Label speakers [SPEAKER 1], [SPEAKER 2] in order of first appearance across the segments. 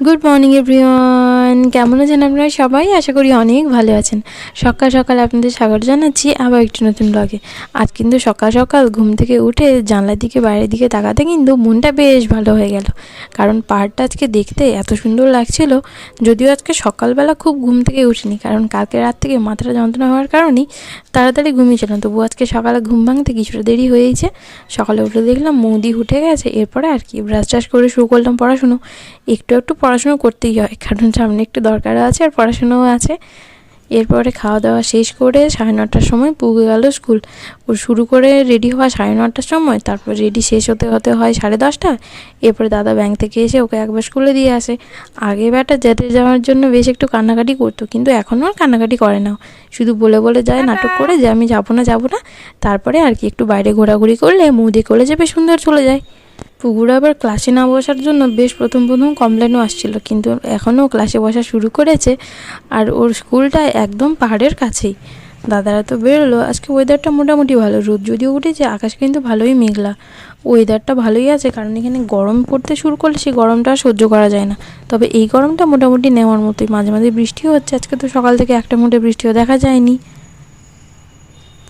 [SPEAKER 1] Good morning everyone কেমন আছেন আপনারা সবাই? আশা করি অনেক ভালো আছেন। সকাল সকাল আপনাদের স্বাগত জানাচ্ছি আবার একটি নতুন ব্লগে আজ কিন্তু সকাল সকাল ঘুম থেকে উঠে জানলার দিকে, বাইরের দিকে তাকাতে কিন্তু মনটা বেশ ভালো হয়ে গেল। কারণ পাহাড়টা আজকে দেখতে এত সুন্দর লাগছিল, যদিও আজকে সকালবেলা খুব ঘুম থেকে উঠিনি। কারণ কালকে রাত থেকে মাথাটা যন্ত্রণা হওয়ার কারণেই তাড়াতাড়ি ঘুমিয়েছিলাম তবু আজকে সকালে ঘুম ভাঙতে কিছুটা দেরি হয়েছে। সকালে উঠে দেখলাম মুদি উঠে গেছে। এরপরে আর কি ব্রাশ ট্রাশ করে শুরু করলাম পড়াশুনো। একটু একটু পড়াশুনো করতেই হয় কারণ সামনে একটু দরকারও আছে আর পড়াশুনোও আছে। এরপরে খাওয়া দাওয়া শেষ করে সাড়ে নটার সময় পুগে গেল স্কুল। ও শুরু করে রেডি হওয়া সাড়ে নটার সময় তারপর রেডি শেষ হতে হতে হয় সাড়ে দশটা। এরপরে দাদা ব্যাংক থেকে এসে ওকে একবার স্কুলে দিয়ে আসে। আগে ব্যাটা যেতে যাওয়ার জন্য বেশ একটু কান্নাকাটি করতো কিন্তু এখন আর কান্নাকাটি করে না। শুধু বলে বলে যায় নাটক করে যে আমি যাব না যাব না। তারপরে আর কি একটু বাইরে ঘোরাঘুরি করলে মুদি করে যাবে সুন্দর চলে যায়। পুকুর আবার ক্লাসে না বসার জন্য বেশ প্রথম প্রথম কমপ্লেনও আসছিল, কিন্তু এখনও ক্লাসে বসা শুরু করেছে আর ওর স্কুলটা একদম পাহাড়ের কাছেই। দাদারা তো বেরোলো, আজকে ওয়েদারটা মোটামুটি ভালো, রোদ যদিও উঠেছে, আকাশ কিন্তু ভালোই মেঘলা। ওয়েদারটা ভালোই আছে, কারণ এখানে গরম পড়তে শুরু করলে সেই গরমটা সহ্য করা যায় না। তবে এই গরমটা মোটামুটি নেওয়ার মতোই, মাঝে মাঝে বৃষ্টিও হচ্ছে, আজকে তো সকাল থেকে একটা মুঠে বৃষ্টিও দেখা যায়নি।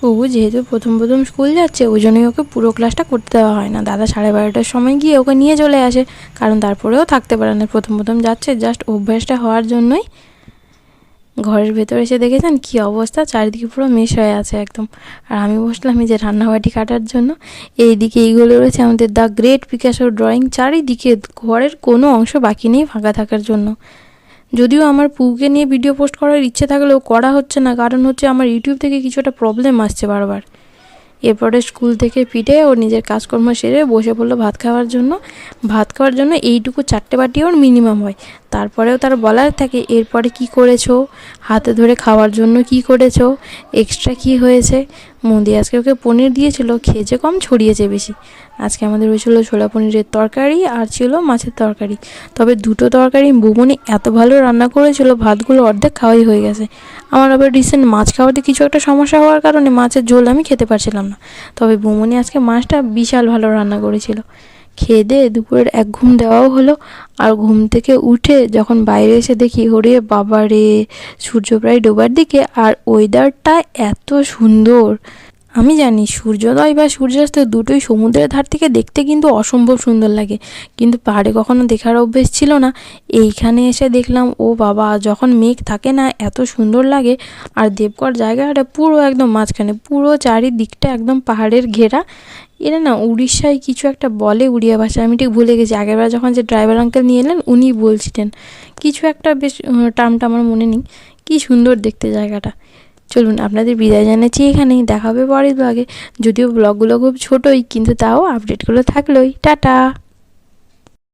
[SPEAKER 1] প্রভু, যেহেতু প্রথম প্রথম স্কুল যাচ্ছে, ওই জন্যই ওকে পুরো ক্লাসটা করতে দেওয়া হয় না। দাদা সাড়ে বারোটার সময় গিয়ে ওকে নিয়ে চলে আসে, কারণ তারপরেও থাকতে পারে না। প্রথম প্রথম যাচ্ছে জাস্ট অভ্যাসটা হওয়ার জন্যই। ঘরের ভেতরে এসে দেখেছেন কী অবস্থা, চারিদিকে পুরো মেশ হয়ে আছে একদম। আর আমি বসলাম এই যে রান্নাবাটি কাটার জন্য। এইদিকে এইগুলো রয়েছে আমাদের দ্য গ্রেট পিকাসোর ড্রয়িং চারিদিকে ঘরের কোনো অংশ বাকি নেই ফাঁকা থাকার জন্য। যদিও আমার পুকে নিয়ে ভিডিও পোস্ট করার ইচ্ছে থাকলেও করা হচ্ছে না, কারণ হচ্ছে আমার ইউটিউব থেকে কিছু একটা প্রবলেম আসছে বারবার। এরপরে স্কুল থেকে ফিরে ও নিজের কাজকর্ম সেরে বসে পড়ল ভাত খাওয়ার জন্য। ভাত খাওয়ার জন্য এইটুকু চারটে বাটি ওর মিনিমাম হয়। তারপরেও তার বলার থাকে, এরপরে কি করেছ? হাতে ধরে খাওয়ার জন্য কি করেছ? এক্সট্রা কি হয়েছে? মোদি আজকে ওকে পনির দিয়েছিল খেয়েছে কম ছড়িয়েছে বেশি। আজকে আমাদের হয়েছিল ছোলা পনিরের তরকারি আর ছিল মাছের তরকারি। তবে দুটো তরকারি বুমনি এত ভালো রান্না করেছিল, ভাতগুলো অর্ধেক খাওয়াই হয়ে গেছে। আমার আবার রিসেন্ট মাছ খাওয়াতে কিছু একটা সমস্যা হওয়ার কারণে মাছের ঝোল আমি খেতে পারছিলাম না। তবে বুমনি আজকে মাছটা বিশাল ভালো রান্না করেছিল। খেয়ে দিয়ে দুপুরের এক ঘুম দেওয়াও হলো। আর ঘুম থেকে উঠে যখন বাইরে এসে দেখি হরে বাবারে, সূর্য প্রায় ডোবার দিকে, আর ওয়েদারটা এত সুন্দর। আমি জানি সূর্যোদয় বা সূর্যাস্ত দুটোই সমুদ্রের ধার থেকে দেখতে কিন্তু অসম্ভব সুন্দর লাগে। কিন্তু পাহাড়ে কখনো দেখার অভ্যেস ছিল না। এইখানে এসে দেখলাম, ও বাবা, যখন মেঘ থাকে না, এত সুন্দর লাগে। আর দেবগড় জায়গাটা পুরো একদম মাঝখানে, পুরো চারিদিকটা একদম পাহাড়ের ঘেরা। এরা না উড়িষ্যায় কিছু একটা বলে উড়িয়া ভাষা আমি ঠিক ভুলে গেছি। আগেরবার যখন যে ড্রাইভার আঙ্কেল নিয়ে এলেন, উনি বলছিলেন, কিছু একটা বেশ টার্মটা আমার মনে নেই। কী সুন্দর দেখতে জায়গাটা। চলুন আপনাদের বিদায় জানাচ্ছি এখানেই। দেখাবে পরের ব্লগে যদিও ব্লগগুলো খুব ছোটোই, কিন্তু তাও আপডেটগুলো থাকলোই। টাটা!